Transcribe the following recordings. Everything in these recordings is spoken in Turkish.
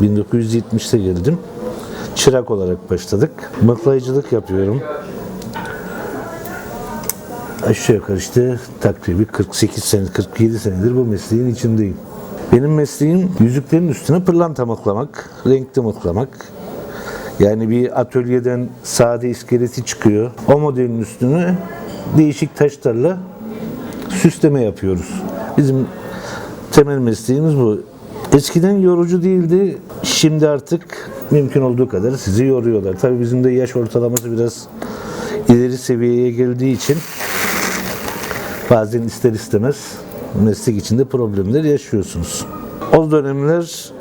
1970'te geldim. Çırak olarak başladık. Mıklayıcılık yapıyorum. Aşağı yukarı işte takribi 48 sene, 47 senedir bu mesleğin içindeyim. Benim mesleğim yüzüklerin üstüne pırlanta mıklamak, renkli mıklamak. Yani bir atölyeden sade iskeleti çıkıyor. O modelin üstüne değişik taşlarla süsleme yapıyoruz. Bizim temel mesleğimiz bu. Eskiden yorucu değildi. Şimdi artık mümkün olduğu kadar sizi yoruyorlar. Tabii bizim de yaş ortalaması biraz ileri seviyeye geldiği için bazen ister istemez meslek içinde problemler yaşıyorsunuz. O dönemler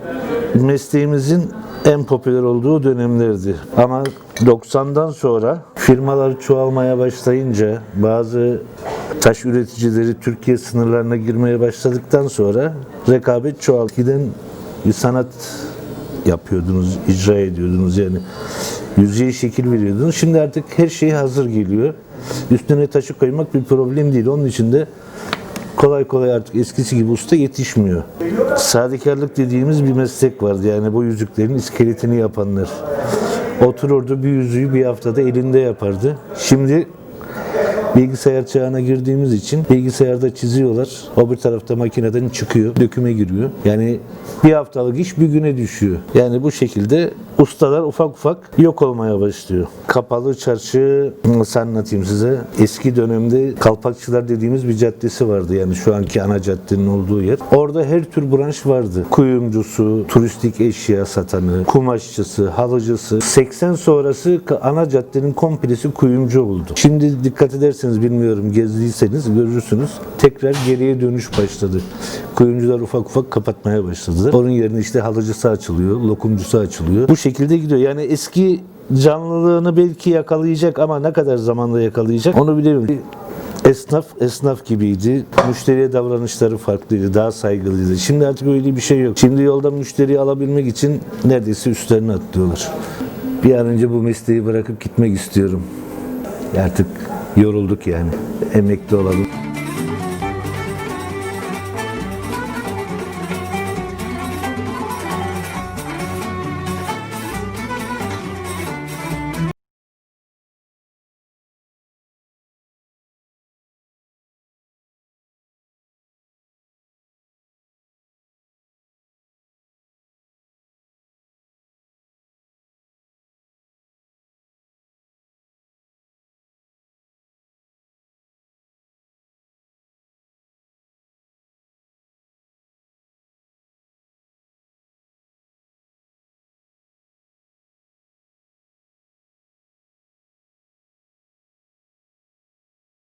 mesleğimizin en popüler olduğu dönemlerdi. Ama 90'dan sonra firmalar çoğalmaya başlayınca bazı taş üreticileri Türkiye sınırlarına girmeye başladıktan sonra rekabet çoğaldı. Giden bir sanat yapıyordunuz, icra ediyordunuz yani. Yüzeye şekil veriyordunuz. Şimdi artık her şey hazır geliyor. Üstüne taşı koymak bir problem değil. Onun için de kolay kolay artık eskisi gibi usta yetişmiyor. Sadekarlık dediğimiz bir meslek vardı. Yani bu yüzüklerin iskeletini yapanlar. Otururdu bir yüzüğü bir haftada elinde yapardı. Şimdi bilgisayar çağına girdiğimiz için bilgisayarda çiziyorlar. O bir tarafta makineden çıkıyor, döküme giriyor. Yani bir haftalık iş bir güne düşüyor. Yani bu şekilde ustalar ufak ufak yok olmaya başlıyor. Kapalı çarşı nasıl anlatayım size? Eski dönemde Kalpakçılar dediğimiz bir caddesi vardı. Yani şu anki ana caddenin olduğu yer. Orada her tür branş vardı. Kuyumcusu, turistik eşya satanı, kumaşçısı, halıcısı. 80 sonrası ana caddenin komplesi kuyumcu oldu. Şimdi dikkat ederseniz bilmiyorum gezdiyseniz görürsünüz. Tekrar geriye dönüş başladı. Kuyumcular ufak ufak kapatmaya başladılar. Onun yerine işte halıcısı açılıyor, lokumcusu açılıyor. Bu şekilde gidiyor. Yani eski canlılığını belki yakalayacak ama ne kadar zamanda yakalayacak onu bilemiyorum. Esnaf esnaf gibiydi. Müşteriye davranışları farklıydı. Daha saygılıydı. Şimdi artık öyle bir şey yok. Şimdi yolda müşteriyi alabilmek için neredeyse üstlerine atlıyorlar. Bir an önce bu mesleği bırakıp gitmek istiyorum. Artık yorulduk yani. Emekli olalım.